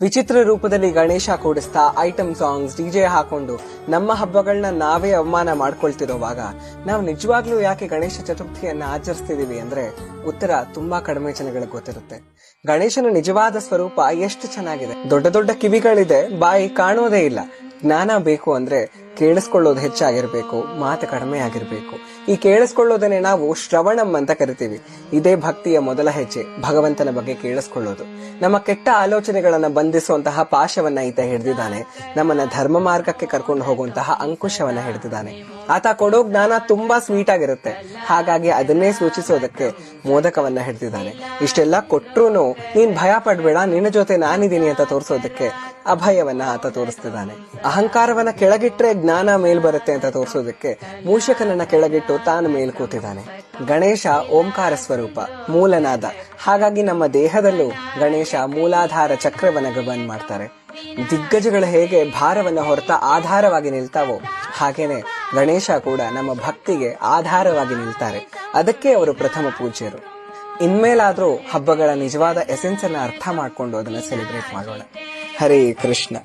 ವಿಚಿತ್ರ ರೂಪದಲ್ಲಿ ಗಣೇಶ ಕೂಡಿಸ್ತಾ ಐಟಮ್ ಸಾಂಗ್ಸ್ ಡಿಜೆ ಹಾಕೊಂಡು ನಮ್ಮ ಹಬ್ಬಗಳನ್ನ ನಾವೇ ಅವಮಾನ ಮಾಡ್ಕೊಳ್ತಿರೋವಾಗ ನಾವು ನಿಜವಾಗ್ಲೂ ಯಾಕೆ ಗಣೇಶ ಚತುರ್ಥಿಯನ್ನ ಆಚರಿಸ್ತಿದೀವಿ ಅಂದ್ರೆ ಉತ್ತರ ತುಂಬಾ ಕಡಿಮೆ ಜನಗಳಿಗೆ ಗೊತ್ತಿರುತ್ತೆ. ಗಣೇಶನ ನಿಜವಾದ ಸ್ವರೂಪ ಎಷ್ಟು ಚೆನ್ನಾಗಿದೆ. ದೊಡ್ಡ ದೊಡ್ಡ ಕಿವಿಗಳಿದೆ, ಬಾಯಿ ಕಾಣೋದೇ ಇಲ್ಲ. ಜ್ಞಾನ ಬೇಕು ಅಂದ್ರೆ ಕೇಳಿಸ್ಕೊಳ್ಳೋದು ಹೆಚ್ಚಾಗಿರ್ಬೇಕು, ಮಾತು ಕಡಿಮೆ ಆಗಿರ್ಬೇಕು. ಈ ಕೇಳಿಸ್ಕೊಳ್ಳೋದನ್ನೇ ನಾವು ಶ್ರವಣಂ ಅಂತ ಕರಿತೀವಿ. ಇದೇ ಭಕ್ತಿಯ ಮೊದಲ ಹೆಜ್ಜೆ, ಭಗವಂತನ ಬಗ್ಗೆ ಕೇಳಿಸ್ಕೊಳ್ಳೋದು. ನಮ್ಮ ಕೆಟ್ಟ ಆಲೋಚನೆಗಳನ್ನ ಬಂಧಿಸುವಂತಹ ಪಾಶವನ್ನ ಈತ ಹಿಡಿದಿದ್ದಾನೆ. ನಮ್ಮನ್ನ ಧರ್ಮ ಮಾರ್ಗಕ್ಕೆ ಕರ್ಕೊಂಡು ಹೋಗುವಂತಹ ಅಂಕುಶವನ್ನ ಹಿಡಿದಿದ್ದಾನೆ. ಆತ ಕೊಡೋ ಜ್ಞಾನ ತುಂಬಾ ಸ್ವೀಟ್ ಆಗಿರುತ್ತೆ. ಹಾಗಾಗಿ ಅದನ್ನೇ ಸೂಚಿಸೋದಕ್ಕೆ ಮೋದಕವನ್ನ ಹಿಡಿದಿದ್ದಾನೆ. ಇಷ್ಟೆಲ್ಲ ಕೊಟ್ರೂ ನೀನ್ ಭಯ ಪಡ್ಬೇಡ, ನಿನ್ನ ಜೊತೆ ನಾನಿದ್ದೀನಿ ಅಂತ ತೋರಿಸೋದಕ್ಕೆ ಅಭಯವನ್ನ ಆತ ತೋರಿಸ್ತಿದ್ದಾನೆ. ಅಹಂಕಾರವನ್ನ ಕೆಳಗಿಟ್ರೆ ಜ್ಞಾನ ಮೇಲ್ ಬರುತ್ತೆ ಅಂತ ತೋರಿಸೋದಕ್ಕೆ ಮೂಷಕನನ್ನ ಕೆಳಗಿಟ್ಟು ತಾನು ಮೇಲ್ ಕೂತಿದ್ದಾನೆ. ಗಣೇಶ ಓಂಕಾರ ಸ್ವರೂಪ, ಮೂಲನಾದ. ಹಾಗಾಗಿ ನಮ್ಮ ದೇಹದಲ್ಲೂ ಗಣೇಶ ಮೂಲಾಧಾರ ಚಕ್ರವನ್ನ ಗಮನ ಮಾಡ್ತಾರೆ. ದಿಗ್ಗಜಗಳು ಹೇಗೆ ಭಾರವನ್ನ ಹೊರತ ಆಧಾರವಾಗಿ ನಿಲ್ತಾವೋ, ಹಾಗೇನೆ ಗಣೇಶ ಕೂಡ ನಮ್ಮ ಭಕ್ತಿಗೆ ಆಧಾರವಾಗಿ ನಿಲ್ತಾರೆ. ಅದಕ್ಕೆ ಅವರು ಪ್ರಥಮ ಪೂಜ್ಯರು. ಇನ್ಮೇಲಾದ್ರೂ ಹಬ್ಬಗಳ ನಿಜವಾದ ಎಸೆನ್ಸ್ ಅನ್ನ ಅರ್ಥ ಮಾಡ್ಕೊಂಡು ಅದನ್ನ ಸೆಲೆಬ್ರೇಟ್ ಮಾಡೋಣ. हरे कृष्ण।